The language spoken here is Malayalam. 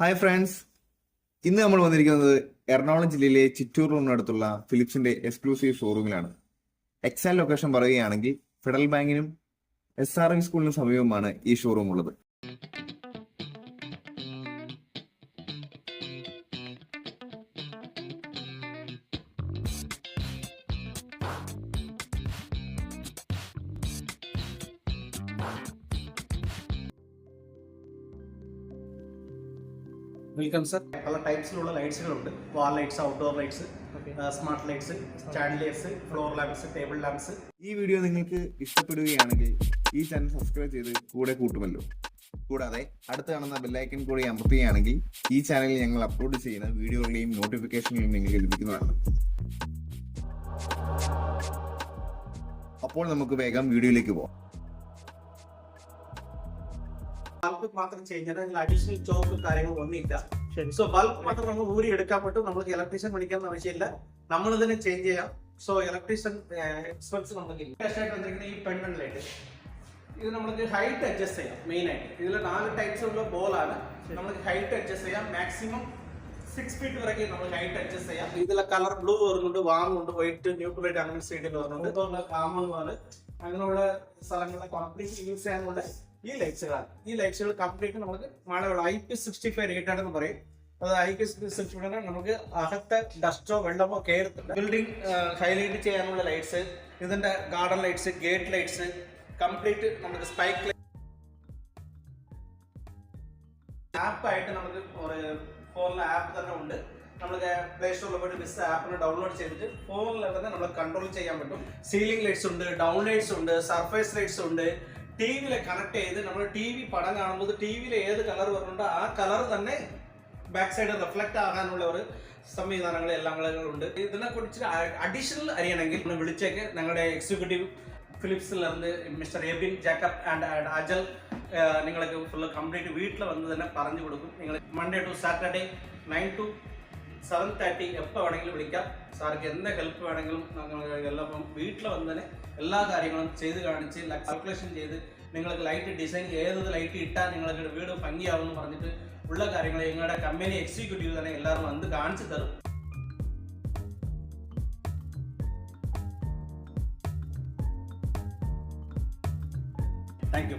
ഹായ് ഫ്രണ്ട്സ് ഇന്ന് നമ്മൾ വന്നിരിക്കുന്നത് എറണാകുളം ജില്ലയിലെ ചിറ്റൂർ റോഡിനടുത്തുള്ള ഫിലിപ്സിന്റെ എക്സ്ക്ലൂസീവ് ഷോറൂമിലാണ് എക്സാൽ ലൊക്കേഷൻ പറയുകയാണെങ്കിൽ ഫെഡറൽ ബാങ്കിനും എസ് ആർ ഐ സ്കൂളിനും സമീപമാണ് ഈ ഷോറൂം ഉള്ളത്. വെൽക്കം സർ പല ടൈപ്സിലുള്ള ലൈറ്റ്സുകളുണ്ട്. Wall lights outdoor lights smart lights chandeliers floor lamps table lamps ഈ വീഡിയോ നിങ്ങൾക്ക് ഇഷ്ടപ്പെടുകയാണെങ്കിൽ ഈ ചാനൽ സബ്സ്ക്രൈബ് ചെയ്ത് കൂടെ കൂട്ടുമല്ലോ. കൂടാതെ അടുത്ത് കാണുന്ന ബെല്ലൈക്കൻ കൂടി അമർത്തുകയാണെങ്കിൽ ഈ ചാനലിൽ ഞങ്ങൾ അപ്ലോഡ് ചെയ്യുന്ന വീഡിയോകളുടെയും നോട്ടിഫിക്കേഷനുകളും നിങ്ങൾക്ക് ലഭിക്കുന്നതാണ്. അപ്പോൾ നമുക്ക് വേഗം വീഡിയോയിലേക്ക് പോകാം ബൾബ് മാത്രം ചെയ്യുന്നത് അതിൽ അഡീഷണൽ ചോക്ക് കാര്യങ്ങൾ ഒന്നുമില്ല സോ ബൾക്ക് മാത്രം നമുക്ക് ഊരി എടുക്കാൻ പറ്റും. നമുക്ക് ഇലക്ട്രീഷ്യൻ പഠിക്കാൻ ആവശ്യമില്ല. നമ്മൾ ഇതിനെ ചേഞ്ച് ചെയ്യാം. സോ ഇലക്ട്രീഷ്യൻ എക്സ്പെൻസ് നമുക്ക് ആയിട്ട് വന്നിരിക്കുന്ന ഈ പെൺമണിലായിട്ട് ഇത് നമുക്ക് ഹൈറ്റ് അഡ്ജസ്റ്റ് ചെയ്യാം മെയിൻ ആയിട്ട്. ഇതിൽ നാല് ടൈപ്സ് ഉള്ള ബോളാണ് നമുക്ക് ഹൈറ്റ് അഡ്ജസ്റ്റ് ചെയ്യാം. മാക്സിമം സിക്സ് ഫീറ്റ് വരെ നമ്മൾ ഹൈറ്റ് അഡ്ജസ്റ്റ് ചെയ്യാം. ഇതിലെ കളർ ബ്ലൂ വരുന്നുണ്ട് വാം ഉണ്ട് വൈറ്റ് ന്യൂട്രലൈറ്റ് അങ്ങനെ സൈഡിൽ വരുന്നുണ്ട്. കാമെന്ന് അങ്ങനെയുള്ള സ്ഥലങ്ങളിലെ കംപ്ലീറ്റ് യൂസ് ചെയ്യാനുള്ള ഈ ലൈറ്റ്സുകളാണ് ഈ ലൈറ്റ്സുകൾ കംപ്ലീറ്റ് നമുക്ക് മഴവെള്ളം I P sixty five rate ആണെന്ന് പറയും. അത് ഐ പി സിക്സ്റ്റി ഫൈവ് നമുക്ക് അകത്തെ ഡസ്റ്റോ വെള്ളമോ കയറത്തില്ല. ബിൽഡിംഗ് ഹൈലൈറ്റ് ചെയ്യാനുള്ള ലൈറ്റ്സ് ഇതിന്റെ garden lights gate lights complete നമുക്ക് സ്പൈക്ക് ആപ്പായിട്ട് നമുക്ക് ഫോണിൽ ആപ്പ് തന്നെ ഉണ്ട്. നമുക്ക് പ്ലേ സ്റ്റോറിൽ പോയിട്ട് ബിസ് ആപ്പിന് ഡൗൺലോഡ് ചെയ്തിട്ട് ഫോണിൽ തന്നെ നമ്മൾ കൺട്രോൾ ചെയ്യാൻ പറ്റും. സീലിംഗ് ലൈറ്റ്സ് ഉണ്ട് ഡൗൺ ലൈറ്റ്സ് ഉണ്ട് സർഫേസ് ലൈറ്റ്സ് ഉണ്ട്. ടി വിയിലെ കണക്ട് ചെയ്ത് നമ്മൾ ടി വി പടം കാണുമ്പോൾ ടി വിയിൽ ഏത് കളർ വരുന്നുണ്ടോ ആ കളർ തന്നെ ബാക്ക് സൈഡ് റിഫ്ലക്റ്റ് ആകാനുള്ള ഒരു സംവിധാനങ്ങൾ എല്ലാം ഉണ്ട്. ഇതിനെ കുറിച്ച് അഡീഷണൽ അറിയണമെങ്കിൽ നമ്മൾ വിളിച്ചേക്ക്. ഞങ്ങളുടെ executive ഫിലിപ്സിലിருந்து mister Ebin Jacob and Ajal നിങ്ങൾക്ക് ഫുള്ള് കംപ്ലീറ്റ് വീട്ടിൽ വന്ന് തന്നെ പറഞ്ഞു കൊടുക്കും. നിങ്ങൾ Monday to Saturday nine to seven thirty എപ്പോൾ വേണമെങ്കിലും വിളിക്കാം. സാർക്ക് എന്ത് ഹെൽപ്പ് വേണമെങ്കിലും ഞങ്ങൾ എല്ലാം വീട്ടിൽ വന്ന് തന്നെ എല്ലാ കാര്യങ്ങളും ചെയ്ത് കാണിച്ച് കാൽക്കുലേഷൻ ചെയ്ത് നിങ്ങൾക്ക് ലൈറ്റ് ഡിസൈൻ ഏത് ലൈറ്റ് ഇട്ടാൽ നിങ്ങൾക്ക് വീട് ഭംഗിയാവും എന്ന് പറഞ്ഞിട്ട് ഉള്ള കാര്യങ്ങൾ ഞങ്ങളുടെ കമ്പനി എക്സിക്യൂട്ടീവ് തന്നെ എല്ലാവരും വന്ന് കാണിച്ചു തരും. Thank you